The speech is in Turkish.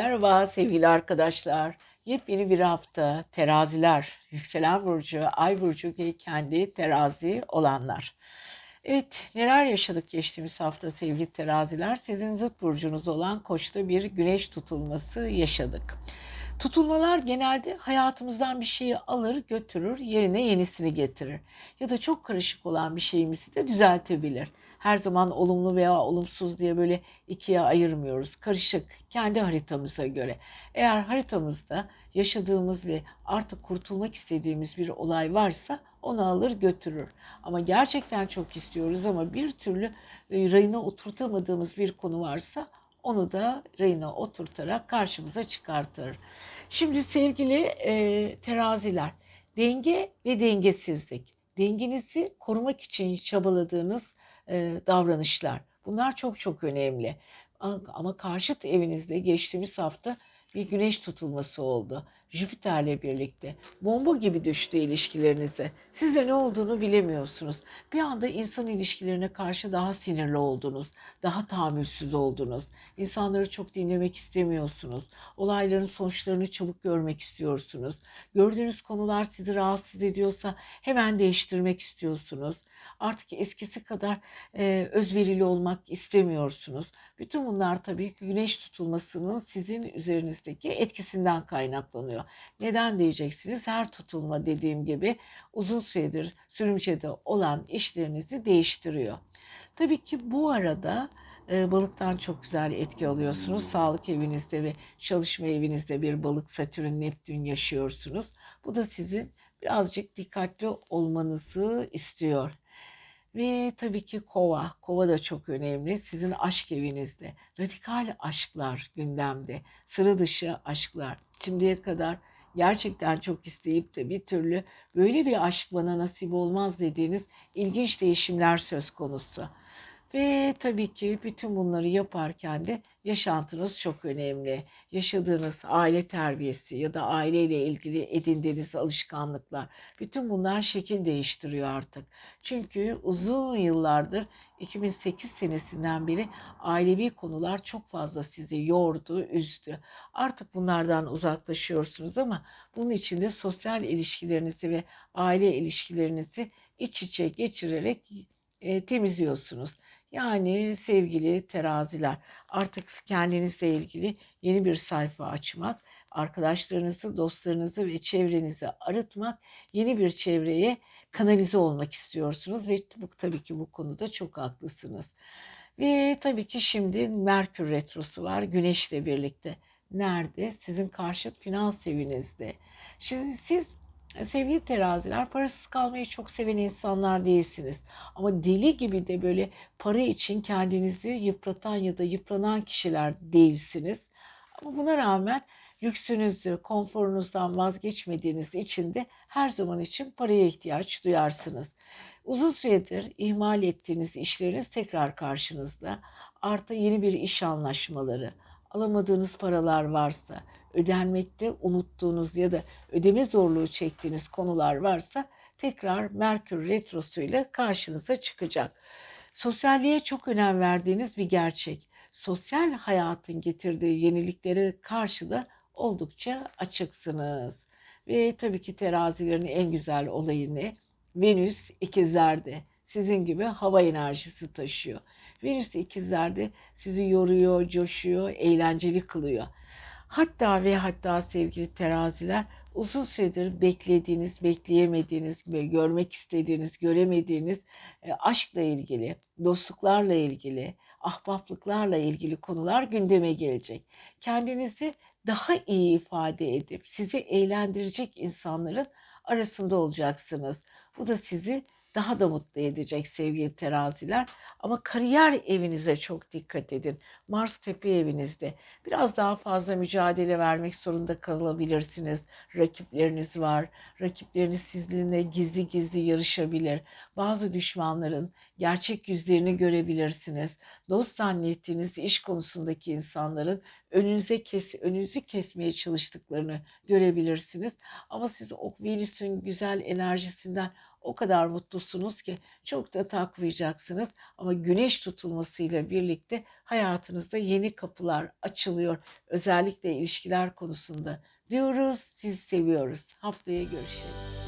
Merhaba sevgili arkadaşlar. Yepyeni bir hafta teraziler, yükselen burcu, ay burcu ve kendi terazi olanlar. Evet neler yaşadık geçtiğimiz hafta sevgili teraziler? Sizin zıt burcunuz olan koçta bir güneş tutulması yaşadık. Tutulmalar genelde hayatımızdan bir şeyi alır götürür yerine yenisini getirir. Ya da çok karışık olan bir şeyimizi de düzeltebilir. Her zaman olumlu veya olumsuz diye böyle ikiye ayırmıyoruz. Karışık kendi haritamıza göre. Eğer haritamızda yaşadığımız ve artık kurtulmak istediğimiz bir olay varsa onu alır götürür. Ama gerçekten çok istiyoruz ama bir türlü e, rayına oturtamadığımız bir konu varsa onu da rayına oturtarak karşımıza çıkartır. Şimdi sevgili e, teraziler, denge ve dengesizlik. Dengenizi korumak için çabaladığınız e, davranışlar. Bunlar çok çok önemli. Ama karşıt evinizde geçtiğimiz hafta bir güneş tutulması oldu. Jüpiter'le birlikte bomba gibi düştü ilişkilerinize. Siz de ne olduğunu bilemiyorsunuz. Bir anda insan ilişkilerine karşı daha sinirli oldunuz, daha tahammülsüz oldunuz. İnsanları çok dinlemek istemiyorsunuz. Olayların sonuçlarını çabuk görmek istiyorsunuz. Gördüğünüz konular sizi rahatsız ediyorsa hemen değiştirmek istiyorsunuz. Artık eskisi kadar e, özverili olmak istemiyorsunuz. Bütün bunlar tabii güneş tutulmasının sizin üzerinizdeki etkisinden kaynaklanıyor. Neden diyeceksiniz? Her tutulma dediğim gibi uzun süredir sürümcede olan işlerinizi değiştiriyor. Tabii ki bu arada e, balıktan çok güzel etki alıyorsunuz. Sağlık evinizde ve çalışma evinizde bir balık Satürn Neptün yaşıyorsunuz. Bu da sizin birazcık dikkatli olmanızı istiyor. Ve tabii ki kova. Kova da çok önemli. Sizin aşk evinizde. Radikal aşklar gündemde. Sıra dışı aşklar. Şimdiye kadar gerçekten çok isteyip de bir türlü böyle bir aşk bana nasip olmaz dediğiniz ilginç değişimler söz konusu. Ve tabii ki bütün bunları yaparken de yaşantınız çok önemli. Yaşadığınız aile terbiyesi ya da aileyle ilgili edindiğiniz alışkanlıklar. Bütün bunlar şekil değiştiriyor artık. Çünkü uzun yıllardır 2008 senesinden beri ailevi konular çok fazla sizi yordu, üzdü. Artık bunlardan uzaklaşıyorsunuz ama bunun için de sosyal ilişkilerinizi ve aile ilişkilerinizi iç içe geçirerek e, temizliyorsunuz. Yani sevgili teraziler artık kendinizle ilgili yeni bir sayfa açmak, arkadaşlarınızı, dostlarınızı ve çevrenizi arıtmak, yeni bir çevreye kanalize olmak istiyorsunuz ve bu tabii ki bu konuda çok haklısınız. Ve tabii ki şimdi Merkür retrosu var Güneş'le birlikte. Nerede? Sizin karşıt finans evinizde. Şimdi siz Sevgili teraziler, parasız kalmayı çok seven insanlar değilsiniz. Ama deli gibi de böyle para için kendinizi yıpratan ya da yıpranan kişiler değilsiniz. Ama buna rağmen lüksünüzü, konforunuzdan vazgeçmediğiniz için de her zaman için paraya ihtiyaç duyarsınız. Uzun süredir ihmal ettiğiniz işleriniz tekrar karşınızda. Artı yeni bir iş anlaşmaları, alamadığınız paralar varsa, ödenmekte unuttuğunuz ya da ödeme zorluğu çektiğiniz konular varsa tekrar Merkür Retrosu ile karşınıza çıkacak. Sosyalliğe çok önem verdiğiniz bir gerçek. Sosyal hayatın getirdiği yeniliklere karşı da oldukça açıksınız. Ve tabii ki terazilerin en güzel olayı ne? Venüs ikizlerde sizin gibi hava enerjisi taşıyor. Venüs ikizlerde sizi yoruyor, coşuyor, eğlenceli kılıyor. Hatta ve hatta sevgili teraziler uzun süredir beklediğiniz, bekleyemediğiniz, görmek istediğiniz, göremediğiniz e, aşkla ilgili, dostluklarla ilgili, ahbaplıklarla ilgili konular gündeme gelecek. Kendinizi daha iyi ifade edip sizi eğlendirecek insanların arasında olacaksınız. Bu da sizi daha da mutlu edecek sevgili teraziler. Ama kariyer evinize çok dikkat edin. Mars tepe evinizde biraz daha fazla mücadele vermek zorunda kalabilirsiniz. Rakipleriniz var. Rakipleriniz sizinle gizli gizli yarışabilir. Bazı düşmanların gerçek yüzlerini görebilirsiniz. Dost zannettiğiniz iş konusundaki insanların önünüze kes, önünüzü kesmeye çalıştıklarını görebilirsiniz. Ama siz o Venüs'ün güzel enerjisinden O kadar mutlusunuz ki çok da takmayacaksınız ama güneş tutulmasıyla birlikte hayatınızda yeni kapılar açılıyor. Özellikle ilişkiler konusunda diyoruz. Sizi seviyoruz. Haftaya görüşelim.